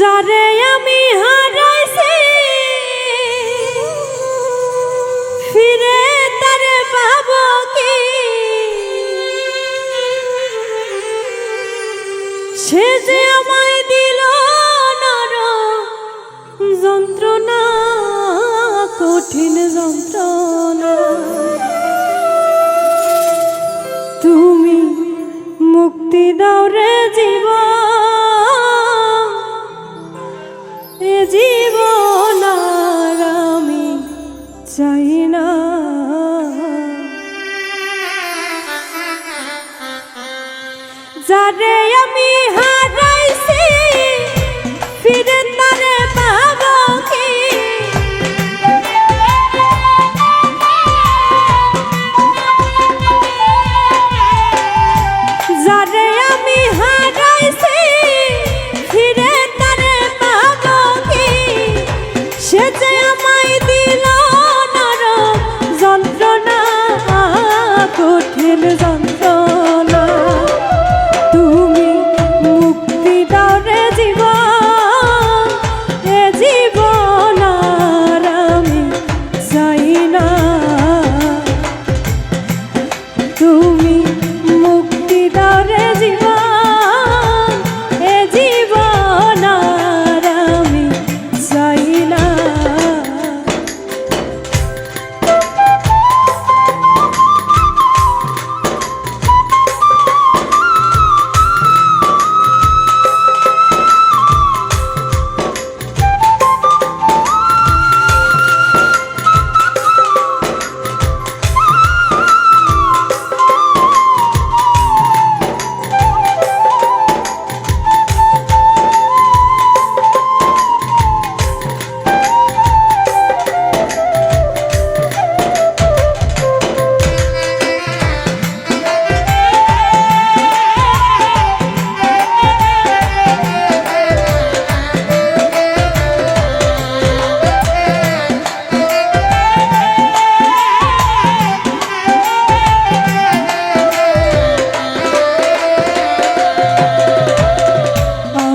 যারে আমি হারাইছি, ফিরে তারে পাবো কি? সে যে আমায় দিল নর যন্ত্রণা, কঠিন যন্ত্রণা। আমি হারাইছি। ফিরে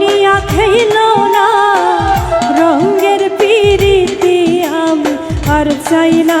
নিয়া খেল না রঙের পিরিতি আমি আর চাই না।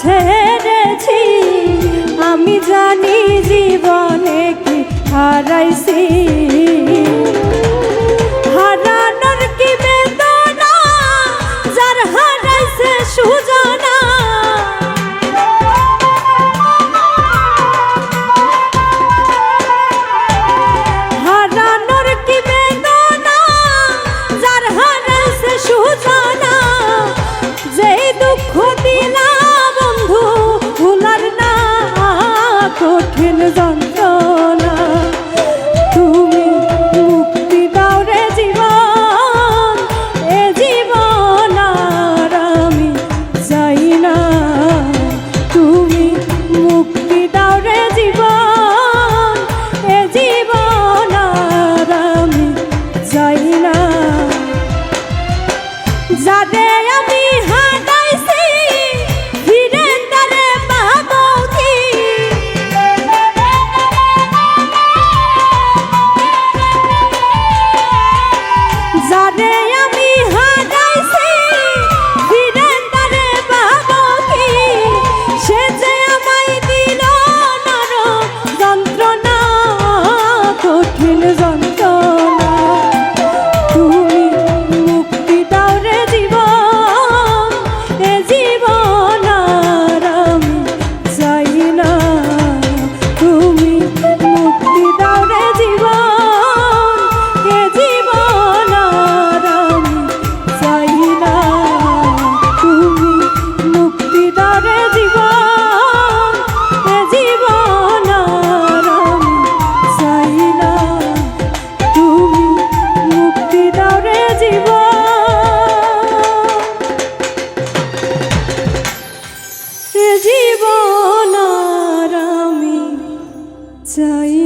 ছেড়েছি। আমি জানি জীবনে কি হারাইছি। না জীবন আমি চাই